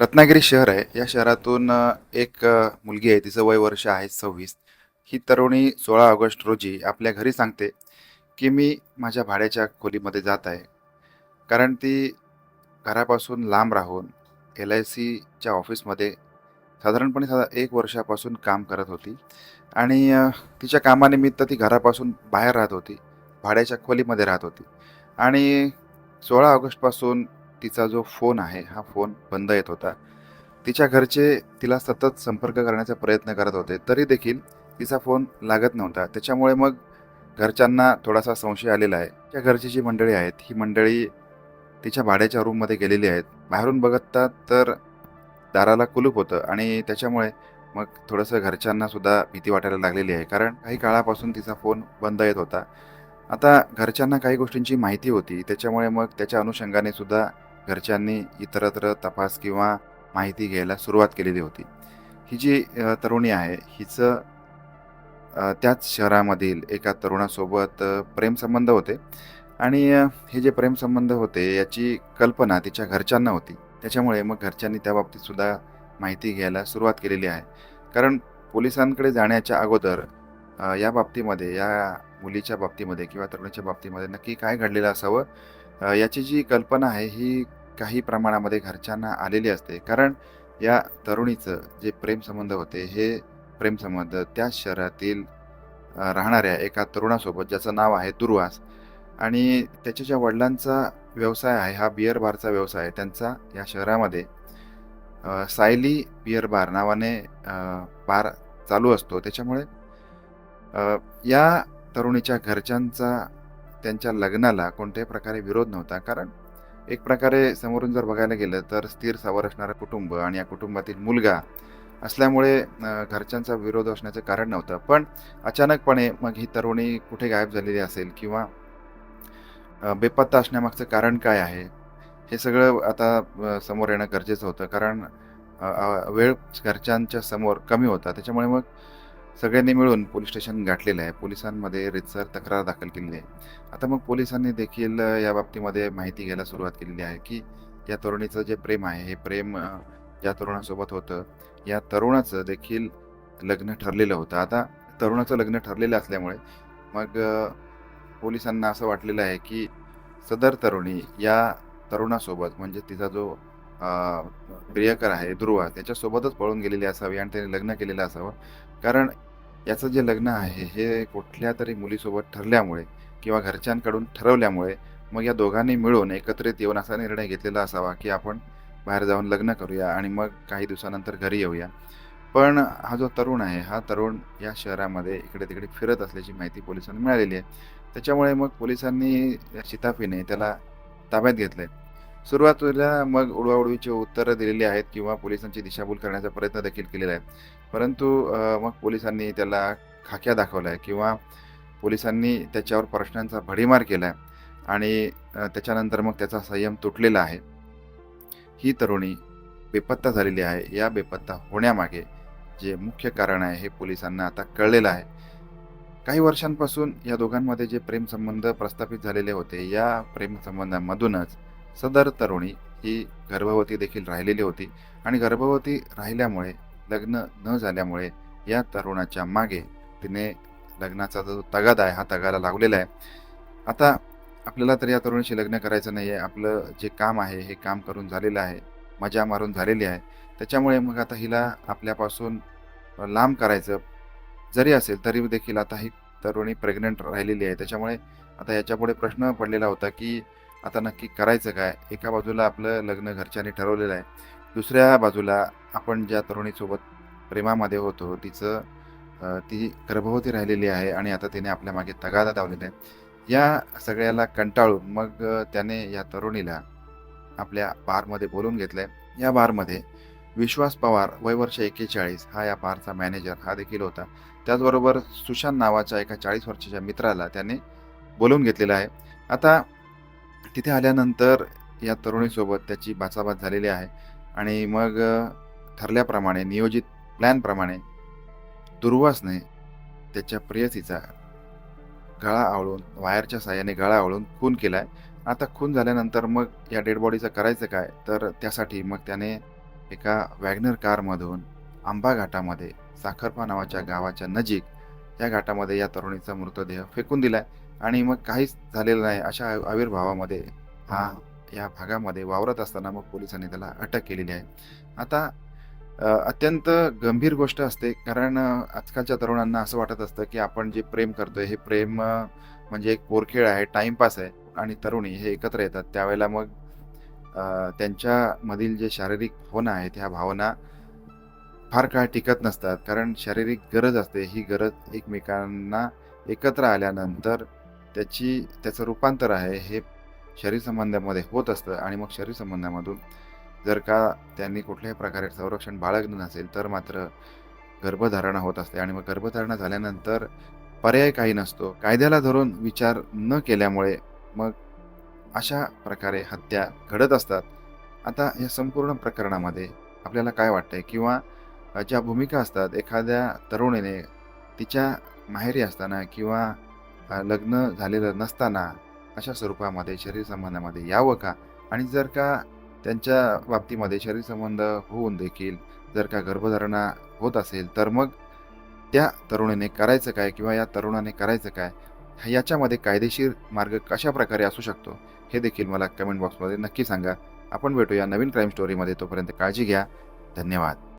रत्नागिरी शहर आहे. या शहरातून एक मुलगी आहे. तिचं वय वर्ष आहे सव्वीस. ही तरुणी सोळा ऑगस्ट रोजी आपल्या घरी सांगते की मी माझ्या भाड्याच्या खोलीमध्ये जात आहे. कारण ती घरापासून लांब राहून एल आय सीच्या ऑफिसमध्ये साधारणपणे साधा एक वर्षापासून काम करत होती आणि तिच्या कामानिमित्त ती घरापासून बाहेर राहत होती. भाड्याच्या खोलीमध्ये राहत होती. आणि सोळा ऑगस्टपासून तिचा जो फोन आहे हा फोन बंद येत होता. तिच्या घरचे तिला सतत संपर्क करण्याचा प्रयत्न करत होते तरी देखील तिचा फोन लागत नव्हता. त्याच्यामुळे मग घरच्यांना थोडासा संशय आलेला आहे. त्या घरची जी मंडळी आहेत ही मंडळी तिच्या भाड्याच्या रूममध्ये गेलेली आहेत. बाहेरून बघतात तर दाराला कुलूप होतं आणि त्याच्यामुळे मग थोडंसं घरच्यांना सुद्धा भीती वाटायला लागलेली आहे. कारण काही काळापासून तिचा फोन बंद येत होता. आता घरच्यांना काही गोष्टींची माहिती होती त्याच्यामुळे मग त्याच्या अनुषंगाने सुद्धा घरच्यांनी इतरत्र तपास किंवा माहिती घ्यायला सुरुवात केलेली होती. ही जी तरुणी आहे हिचं त्याच शहरामधील एका तरुणासोबत प्रेमसंबंध होते. आणि हे जे प्रेमसंबंध होते याची कल्पना तिच्या घरच्यांना होती. त्याच्यामुळे मग घरच्यांनी त्या माहिती घ्यायला सुरुवात केलेली आहे. कारण पोलिसांकडे जाण्याच्या अगोदर या बाबतीमध्ये या मुलीच्या बाबतीमध्ये किंवा तरुणीच्या बाबतीमध्ये नक्की काय घडलेलं असावं याची जी कल्पना आहे ही काही प्रमाणामध्ये घरच्यांना आलेली असते. कारण या तरुणीचं जे प्रेमसंबंध होते हे प्रेमसंबंध त्याच शहरातील राहणाऱ्या एका तरुणासोबत ज्याचं नाव आहे दुर्वास आणि त्याच्या ज्या वडिलांचा व्यवसाय आहे हा बिअर बारचा व्यवसाय आहे त्यांचा या शहरामध्ये सायली बिअर बार नावाने बार चालू असतो. त्याच्यामुळे या तरुणीच्या घरच्यांचा त्यांच्या लग्नाला कोणत्याही प्रकारे विरोध नव्हता. कारण एक प्रकारे समोरून जर बघायला गेलं तर स्थिर सावर असणारं कुटुंब आणि या कुटुंबातील मुलगा असल्यामुळे घरच्यांचा विरोध असण्याचं कारण नव्हतं. पण अचानकपणे मग ही तरुणी कुठे गायब झालेली असेल किंवा बेपत्ता असण्यामागचं कारण काय आहे? हे सगळं आता समोर येणं गरजेचं होतं. कारण वेळ घरच्यांच्या समोर कमी होता. त्याच्यामुळे मग सगळ्यांनी मिळून पोलीस स्टेशन गाठलेलं आहे. पोलिसांमध्ये रितसर तक्रार दाखल केलेली आहे. आता मग पोलिसांनी देखील या बाबतीमध्ये माहिती घ्यायला सुरुवात केलेली आहे की या तरुणीचं जे प्रेम आहे हे प्रेम या ज्या तरुणासोबत होतं या तरुणाचं देखील लग्न ठरलेलं होतं. आता तरुणाचं लग्न ठरलेलं असल्यामुळे मग पोलिसांना असं वाटलेलं आहे की सदर तरुणी या तरुणासोबत म्हणजे तिचा जो अ, प्रियकर आहे ध्रुवा त्याच्यासोबतच पळून गेलेली असावी आणि त्याने लग्न केलेलं असावं. कारण याचं जे लग्न आहे हे कुठल्या तरी मुलीसोबत ठरल्यामुळे किंवा घरच्यांकडून ठरवल्यामुळे मग या दोघांनी मिळून एकत्रित येऊन असा निर्णय घेतलेला असावा की आपण बाहेर जाऊन लग्न करूया आणि मग काही दिवसानंतर घरी येऊया. पण हा जो तरुण आहे हा तरुण या शहरामध्ये इकडे तिकडे फिरत असल्याची माहिती पोलिसांना मिळालेली आहे. त्याच्यामुळे मग पोलिसांनी शिताफीने त्याला ताब्यात घेतलंय. सुरुवातीला मग उडवाउडवीची उत्तरं दिलेली आहेत किंवा पोलिसांची दिशाभूल करण्याचा प्रयत्न देखील केलेला आहे. परंतु मग पोलिसांनी त्याला खाक्या दाखवल्या आहे किंवा पोलिसांनी त्याच्यावर प्रश्नांचा भडीमार केला आहे आणि त्याच्यानंतर मग त्याचा संयम तुटलेला आहे. ही तरुणी बेपत्ता झालेली आहे. या बेपत्ता होण्यामागे जे मुख्य कारण आहे हे पोलिसांना आता कळलेलं आहे. काही वर्षांपासून या दोघांमध्ये जे प्रेमसंबंध प्रस्थापित झालेले होते या प्रेमसंबंधामधूनच सदर तरुणी ही गर्भवती देखील राहिलेली होती आणि गर्भवती राहिल्यामुळे लग्न न झाल्यामुळे या तरुणाच्या मागे तिने लग्नाचा जो तगादा आहे हा तगादा लागलेला आहे. आता आपल्याला तर या तरुणीशी लग्न करायचं नाही आहे आपलं जे काम आहे हे काम करून झालेलं आहे. मजा मारून झालेली आहे. त्याच्यामुळे मग आता हिला आपल्यापासून लांब करायचं जरी असेल तरी देखील आता ही तरुणी प्रेग्नंट राहिलेली आहे. त्याच्यामुळे आता याच्यापुढे प्रश्न पडलेला होता की आता नक्की करायचं काय? एका बाजूला आपलं लग्न घरच्यांनी ठरवलेलं आहे. दुसऱ्या बाजूला आपण ज्या तरुणीसोबत प्रेमामध्ये होतो तिचं ती गर्भवती राहिलेली आहे आणि आता तिने आपल्या मागे तगादा लावलेला आहे. या सगळ्याला कंटाळून मग त्याने या तरुणीला आपल्या बारमध्ये बोलून घेतलंय. या बारमध्ये विश्वास पवार वय वर्ष एक्केचाळीस हा या बारचा मॅनेजर हा देखील होता. त्याचबरोबर सुशांत नावाच्या एका चाळीस वर्षाच्या मित्राला त्याने बोलवून घेतलेला आहे. आता तिथे आल्यानंतर या तरुणीसोबत त्याची बाचाबाच झालेली आहे. आणि मग ठरल्याप्रमाणे नियोजित प्लॅनप्रमाणे दुर्वासने त्याच्या प्रेयसीचा गळा आवळून वायरच्या साह्याने गळा आवळून खून केला आहे आता खून झाल्यानंतर मग या डेड बॉडीचं करायचं काय? तर त्यासाठी मग त्याने एका वॅगनर कारमधून आंबा घाटामध्ये साखरपा नावाच्या गावाच्या नजीक या घाटामध्ये या तरुणीचा मृतदेह फेकून दिला आहे आणि मग काहीच झालेलं नाही. अशा आविर्भावामध्ये हा या भागामध्ये वावरत असताना मग पोलिसांनी त्याला अटक केलेली आहे. आता अत्यंत गंभीर गोष्ट असते. कारण आजकालच्या तरुणांना असं वाटत असतं की आपण जे प्रेम करतोय हे प्रेम म्हणजे एक पोरखेळ आहे टाइमपास आहे आणि तरुणी हे एकत्र येतात. त्यावेळेला मग त्यांच्यामधील जे शारीरिक भावना आहेत ह्या भावना फार काळ टिकत नसतात. कारण शारीरिक गरज असते. ही गरज एकमेकांना एकत्र आल्यानंतर त्याची त्याचं रूपांतर आहे हे शरीर संबंधामध्ये होत असतं आणि मग शरीर संबंधामधून जर का त्यांनी कुठल्याही प्रकारे संरक्षण बाळगलं नसेल तर मात्र गर्भधारणा होत असते. आणि मग गर्भधारणा झाल्यानंतर पर्याय काही नसतो. कायद्याला धरून विचार न केल्यामुळे मग अशा प्रकारे हत्या घडत असतात. आता या संपूर्ण प्रकरणामध्ये आपल्याला काय वाटतंय? किंवा ज्या भूमिका असतात एखाद्या तरुणीने तिच्या माहेरी असताना किंवा लग्न झालेलं नसताना अशा स्वरूपामध्ये शरीर संबंधामध्ये यावं का? आणि जर का त्यांच्या बाबतीमध्ये शरीर संबंध होऊन देखील जर का गर्भधारणा होत असेल तर मग त्या तरुणीने करायचं काय किंवा या तरुणाने करायचं काय? याच्यामध्ये कायदेशीर मार्ग कशा प्रकारे असू शकतो? हे देखील मला कमेंट बॉक्समध्ये नक्की सांगा. आपण भेटूया नवीन क्राईम स्टोरीमध्ये. तोपर्यंत काळजी घ्या. धन्यवाद.